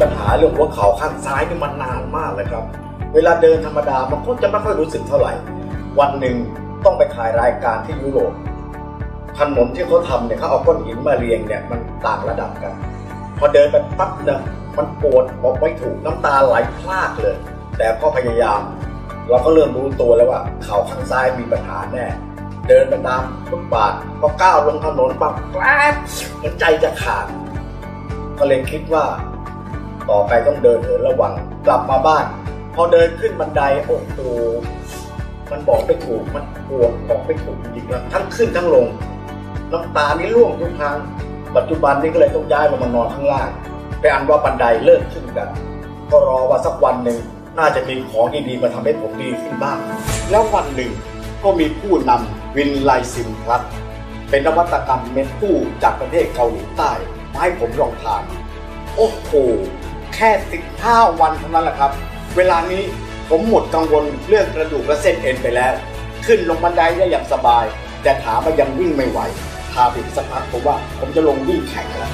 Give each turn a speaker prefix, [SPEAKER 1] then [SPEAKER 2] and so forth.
[SPEAKER 1] ปัญหาเรื่องหัวเข่าข้างซ้ายนี่มานนานมากเลยครับ เวลาเดินธรรมดามันก็จะไม่ค่อยรู้สึกเท่าไหร่ วันหนึ่งต้องไปถ่ายรายการที่ยุโรปถนนที่เขาทำเนี่ยเขาเอาก้อนหินมาเรียงเนี่ยมันต่างระดับกัน พอเดินไปปั๊บเนี่ยมันปวดบอกไม่ถูกน้ำตาไหลพลากเลย แต่ก็พยายาม เราก็เริ่มรู้ตัวแล้วว่าเข่าข้างซ้ายมีปัญหาแน่เดินไปตามฟุตบาทพอก้าวลงถนนปั๊บแกรบหมือนใจจะขาดก็เลยคิดว่า ต่อไปต้องเดินเหินระวังกลับมาบ้าน พอเดินขึ้นบันไดโอ้โหมันบอกไม่ถูกมันปวดบอกไม่ถูกจริงๆทั้งขึ้นทั้งลงน้ำตานี่ร่วงทุกครั้งปัจจุบันนี้ก็เลยต้องย้ายลงมานอนข้างล่างไปอันว่าบันไดเลิกขึ้นกัน ก็รอว่าสักวันหนึ่งน่าจะมีของดีๆมาทำให้ผมดีขึ้นบ้าง แล้ววันหนึ่งก็มีผู้นำวินไลซิมพลัสเป็นนวัตกรรมเม็ดผู้จากประเทศเกาหลีใต้มาให้ผมลองทาน โอ้โห แค่สิบห้าวันเท่านั้นแหละครับ เวลานี้ผมหมดกังวลเรื่องกระดูกและเส้นเอ็นไปแล้ว ขึ้นลงบันไดได้อย่างสบาย แต่ขามันยังวิ่งไม่ไหวทาไปสักพักผมว่าผมจะลงวิ่งแข่งแล้ว